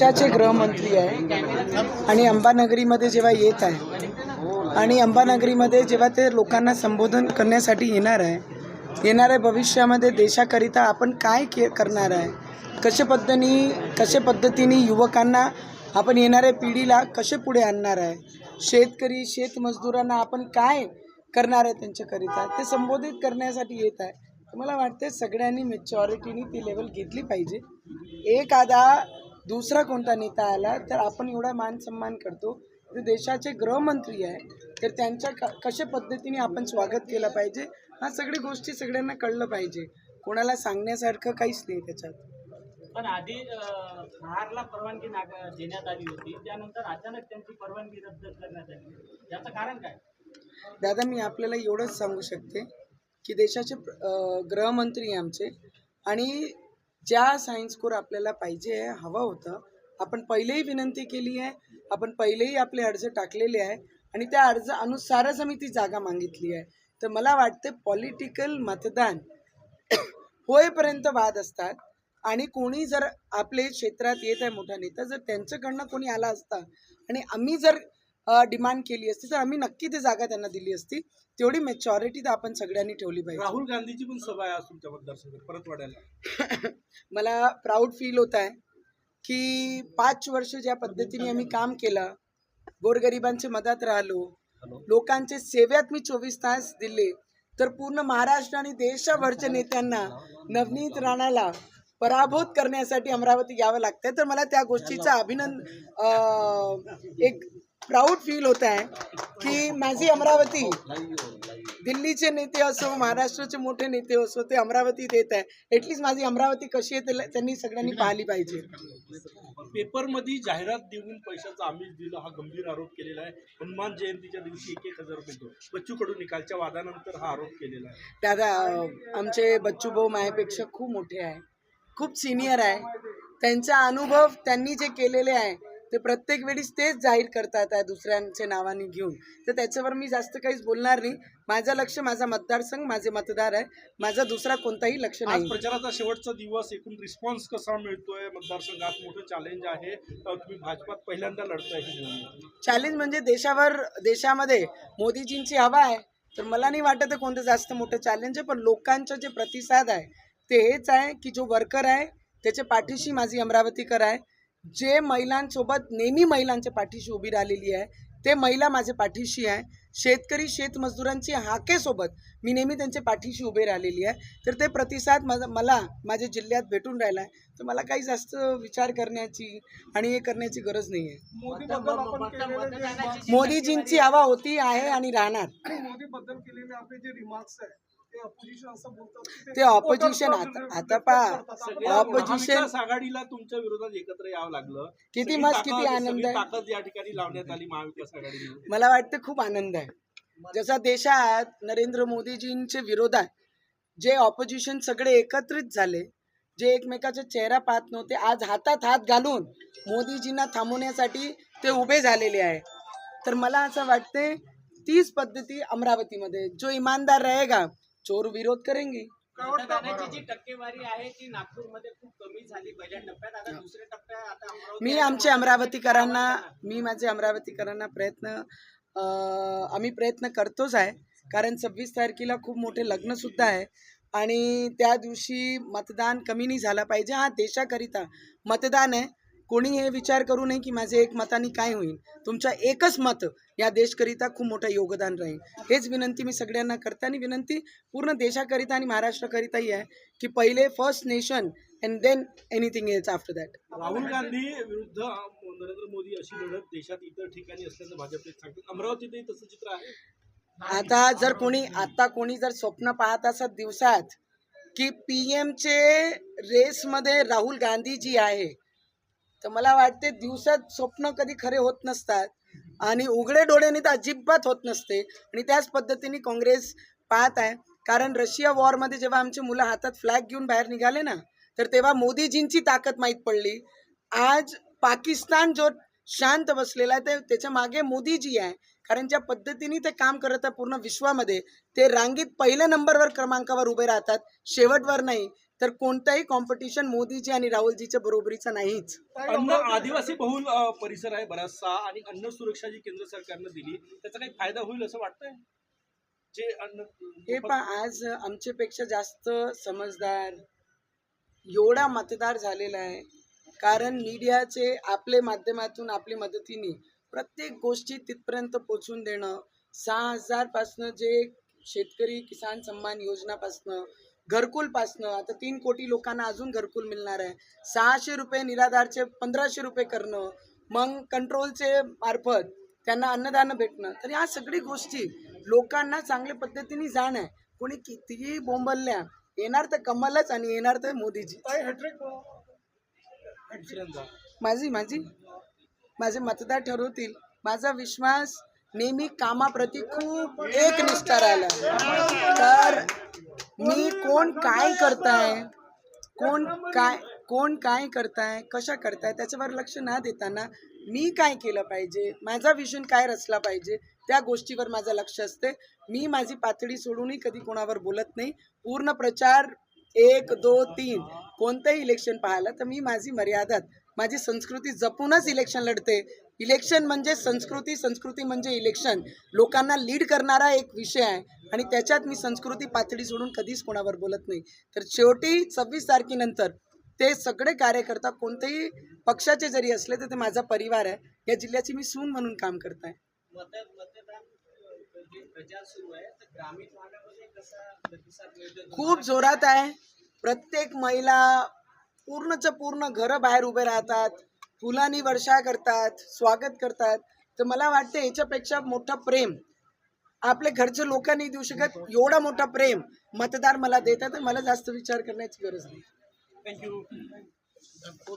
देशाचे गृहमंत्री आहे. आणि अंबानगरीमध्ये जेव्हा येत आहे आणि अंबानगरीमध्ये जेव्हा ते लोकांना संबोधन करण्यासाठी येणार आहे येणाऱ्या भविष्यामध्ये देशाकरिता आपण काय के करणार आहे कशा पद्धतीने कशा पद्धतीने युवकांना आपण येणाऱ्या पिढीला कसे पुढे आणणार आहे शेतकरी शेतमजदुरांना आपण काय करणार आहे त्यांच्याकरिता ते संबोधित करण्यासाठी येत आहे. मला वाटते सगळ्यांनी मेच्युरिटीनी ती लेवल घेतली पाहिजे. एखादा दुसरा कोणता नेता आला तर आपण एवढा मान सन्मान करतो. ते देशाचे गृहमंत्री आहे तर त्यांच्या क कशा पद्धतीने आपण स्वागत केलं पाहिजे ह्या सगळी गोष्टी सगळ्यांना कळलं पाहिजे. कोणाला सांगण्यासारखं काहीच नाही त्याच्यात. पण आधी अं, महारला परवानगी नाग देण्यात आली होती. त्यानंतर अचानक त्यांची परवानगी रद्द करण्यात आली. याचं कारण काय? दादा मी आपल्याला एवढंच सांगू शकते की देशाचे गृहमंत्री आहे आमचे आणि ज्या सायन्स कोर आपल्याला पाहिजे आहे हवं होतं आपण पहिलेही विनंती केली आहे आपण पहिलेही आपले अर्ज टाकलेले आहे आणि त्या अर्ज अनुसारच आम्ही ती जागा मागितली आहे. तर मला वाटते पॉलिटिकल मतदान होईपर्यंत वाद असतात आणि कोणी जर आपले क्षेत्रात येत आहे मोठा नेता जर त्यांच्याकडनं कोणी आला असता आणि आम्ही जर डिमांड केली असती तर आम्ही नक्की ती जागा त्यांना दिली असती. तेवढी मेचॉरिटी तर आपण सगळ्यांनी ठेवली पाहिजे. राहुल गांधीची पण सभा आहे आज तुमच्या मतदारसंघात परतवाड्याला मला प्राऊड फील होत आहे की पाच वर्ष ज्या पद्धतीने आम्ही काम केलं गोरगरिबांच्या मदत राहिलो लोकांचे सेवेत मी चोवीस तास दिले तर पूर्ण महाराष्ट्र आणि देशभरच्या नेत्यांना नवनीत राणाला पराभूत करण्यासाठी अमरावती यावं लागतंय. तर मला त्या गोष्टीचा अभिनंद एक प्राऊड फील होत आहे की माझी अमरावती दिल्लीचे नेते असो महाराष्ट्राचे मोठे नेते असो ते अमरावतीत येत आहे. ॲटलिस्ट माझी अमरावती कशी आहे त्यांनी सगळ्यांनी पाहिली पाहिजे. पेपरमध्ये जाहिरात देऊन पैशाचं आमिष दिलं हा गंभीर आरोप केलेला आहे. हनुमान जयंतीच्या दिवशी एक एक हजार रुपये बच्चू कडू निकालच्या वादानंतर हा आरोप केलेला आहे. दादा आमचे बच्चू भाऊ माझ्यापेक्षा खूप मोठे आहे. खूप सिनियर आहे. त्यांचा अनुभव त्यांनी जे केलेले आहे ते प्रत्येक वेळीस तेच जाहीर करतात आहे दुसऱ्यांचे नावाने घेऊन. तर त्याच्यावर मी जास्त काहीच बोलणार नाही. माझं लक्ष माझा मतदारसंघ माझे मतदार आहे माझा दुसरा कोणताही लक्ष आज नाही. प्रचाराचा शेवटचा दिवस एकूण रिस्पॉन्स कसा मिळतोय? मतदारसंघात मोठं चॅलेंज आहे. अं, तुम्ही भाजपात पहिल्यांदा लढताय ही निवडणूक चॅलेंज म्हणजे देशावर देशामध्ये मोदीजींची हवा आहे. तर मला नाही वाटत आहे कोणतं जास्त मोठं चॅलेंज आहे पण लोकांचं जे प्रतिसाद आहे ते हेच आहे की जो वर्कर आहे त्याच्या पाठीशी माझी अमरावतीकर आहे. जे महिलांसोबत नेहमी माझ्या पाठीशी उभी राहिलेली आहे ते महिला माझ्या पाठीशी आहे. शेतकरी शेतमजदूरांची हाकेसोबत मी नेहमी त्यांच्या पाठीशी उभे राहिलेली आहे. तर ते प्रतिसाद माझा मला माझ्या जिल्ह्यात भेटून राहिला आहे. तर मला काही जास्त विचार करण्याची आणि हे करण्याची गरज नाही आहे. मोदीजींची हवा होती आहे आणि राहणार. मोदीबद्दल केलेले आपले जे रिमार्क्स आहे ते अपोजिशन असं बोलतात की ते ऑपोजिशन आता आता पहा ऑपोजिशन आघाडीला तुमच्या विरोधात एकत्र यावं लागलं. किती मस्त, किती आनंद आहे. ताकद या ठिकाणी लावण्यात आली महाविकास आघाडीने. मला वाटतं खूप आनंद आहे. जसा देशात नरेंद्र मोदीजींच्या विरोधात जे ऑपोजिशन सगळे एकत्रित झाले जे एकमेकाचा चेहरा पाहत नव्हते आज हातात हात घालून मोदीजींना थांबवण्यासाठी ते उभे झालेले आहे. तर मला असं वाटते तीच पद्धती अमरावतीमध्ये जो इमानदार रहेगा चोर विरोध करेंगे। मतदानाची जी टक्केवारी आहे ती नागपूरमध्ये खूप कमी झाली. पहिल्या टप्प्यात आता दुसऱ्या टप्प्यात आता अमरावती मी आमच्या महाराष्ट्र- अमरावतीकरांना मी माझे अमरावतीकरांना प्रयत्न आम्ही प्रयत्न करतोच आहे. कारण सव्वीस तारखेला खूप मोठे लग्नसुद्धा आहे. आणि त्या दिवशी मतदान कमी नाही झाला पाहिजे. हा देशाकरिता मतदान आहे. कोणी हे विचार करू नये की माझे एक मताने काय होईल? तुमच्या एकच मत या देशकरिता खूप मोठं योगदान राहील. हेच विनंती मी सगळ्यांना करते आणि विनंती पूर्ण देशाकरिता आणि महाराष्ट्राकरिताही आहे की पहिले first nation and then anything else after that Rahul Gandhi विरुद्ध नरेंद्र मोदी अशी लढत देशात इतर ठिकाणी असल्याचं भाजपने सांगतात अमरावतीतही तसं चित्र आहे? आता जर कोणी आता कोणी जर स्वप्न पाहत असत दिवसात की पी एमचे रेसमध्ये राहुल गांधी जी आहे तर मला वाटते दिवसात स्वप्न कधी खरे होत नसतात आणि उघडे डोळ्याने तर अजिबात होत नसते. आणि त्याच पद्धतीने काँग्रेस पाहत आहे. कारण रशिया वॉरमध्ये जेव्हा आमची मुलं हातात फ्लॅग घेऊन बाहेर निघाले ना तर तेव्हा मोदीजींची ताकद माहीत पडली. आज पाकिस्तान जो शांत बसलेला आहे ते त्याच्यामागे मोदीजी आहे. कारण ज्या पद्धतीने ते काम करत आहे पूर्ण विश्वामध्ये ते रांगीत पहिल्या नंबरवर क्रमांकावर उभे राहतात. शेवटवर नाही तर कोणताही कॉम्पिटिशन मोदीजी आणि राहुलजीच्या बरोबरीचा नाहीच. अन्न आदिवासी बहुल परिसर आहे बराचसा आणि अन्न सुरक्षा जी केंद्र सरकारनं दिली त्याचा काही फायदा होईल असं वाटतंय? जे अन्न हे पण आज आमच्यापेक्षा जास्त समजदार एवढा मतदार झालेला आहे. कारण मीडियाचे आपले माध्यमातून आपली मदतीने प्रत्येक गोष्टी तिथपर्यंत पोचवून देणं सहा हजारपासनं जे शेतकरी किसान सन्मान योजनापासनं घरकुलपासनं आता तीन कोटी लोकांना अजून घरकुल मिळणार आहे. सहाशे रुपये निराधारचे पंधराशे रुपये करणं मग कंट्रोलचे मार्फत त्यांना अन्नदान भेटणं. तर या सगळी गोष्टी लोकांना चांगल्या पद्धतीने जाण आहे. कोणी कितीही बोंबलल्या येणार तर कमलच आणि येणार तर मोदीजी. दुसऱ्यांदा. माझी माझी? माझे मतदार ठरवतील. माझा विश्वास नेहमी कामाप्रती खूप एकनिष्ठा राहिला. तर मी कोण काय करताय? कोण काय कोण काय करताय? कशा करताय? त्याच्यावर लक्ष न देताना मी काय केलं पाहिजे? माझा विजन काय रचला पाहिजे? त्या गोष्टीवर माझं लक्ष असते. मी माझी पातळी सोडूनही कधी कोणावर बोलत नाही. पूर्ण प्रचार एक दोन तीन. कोणतंही इलेक्शन पाहिलं तर मी माझी मर्यादात माझी संस्कृती जपूनच इलेक्शन लढते. इलेक्शन म्हणजे संस्कृती संस्कृती म्हणजे इलेक्शन लोकांना लीड करणारा एक विषय आहे. आणि त्याच्यात मी संस्कृती पातळी सोडून कधीच कोणावर बोलत नाही. तर शेवटी सव्वीस तारखेनंतर ते सगळे कार्यकर्ता कोणतेही पक्षाचे जरी असले तर ते माझा परिवार आहे. या जिल्ह्याची मी सून म्हणून काम करत आहे खूप जोरात आहे. प्रत्येक महिला पूर्णच्या पूर्ण घरं बाहेर उभे राहतात फुलांनी वर्षा करतात स्वागत करतात. तर मला वाटतं याच्यापेक्षा मोठं प्रेम आपल्या लोक लोकांनी देऊ शकत एवढा मोठा प्रेम मतदार मला देतात मला जास्त विचार करण्याची गरज नाही. थँक्यू